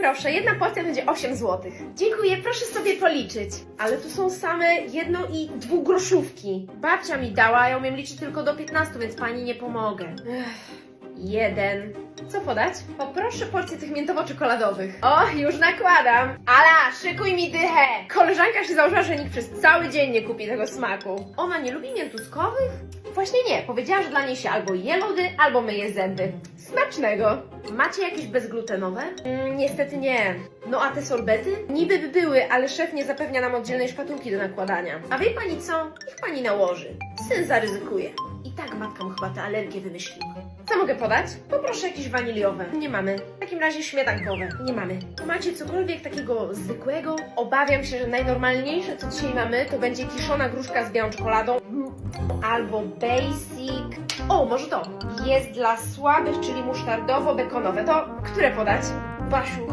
Proszę, jedna porcja będzie 8 zł. Dziękuję, proszę sobie policzyć. Ale tu są same jedno i dwugroszówki. Babcia mi dała, ja umiem liczyć tylko do 15, więc pani nie pomogę. Ech. Jeden. Co podać? Poproszę porcję tych miętowo-czekoladowych. O, już nakładam. Ala, szykuj mi dychę. Koleżanka się założyła, że nikt przez cały dzień nie kupi tego smaku. Ona nie lubi miętuskowych? Właśnie nie. Powiedziała, że dla niej się albo je lody, albo myje zęby. Smacznego. Macie jakieś bezglutenowe? Mm, niestety nie. No a te sorbety? Niby by były, ale szef nie zapewnia nam oddzielnej szkatułki do nakładania. A wie pani co? Niech pani nałoży. Syn zaryzykuje. Tak matka mu chyba tę alergię wymyśliła. Co mogę podać? Poproszę jakieś waniliowe. Nie mamy. W takim razie śmietankowe. Nie mamy. Macie cokolwiek takiego zwykłego? Obawiam się, że najnormalniejsze, co dzisiaj mamy, to będzie kiszona gruszka z białą czekoladą. Albo basic. O, może to. Jest dla słabych, czyli musztardowo-bekonowe. To które podać? Basiu,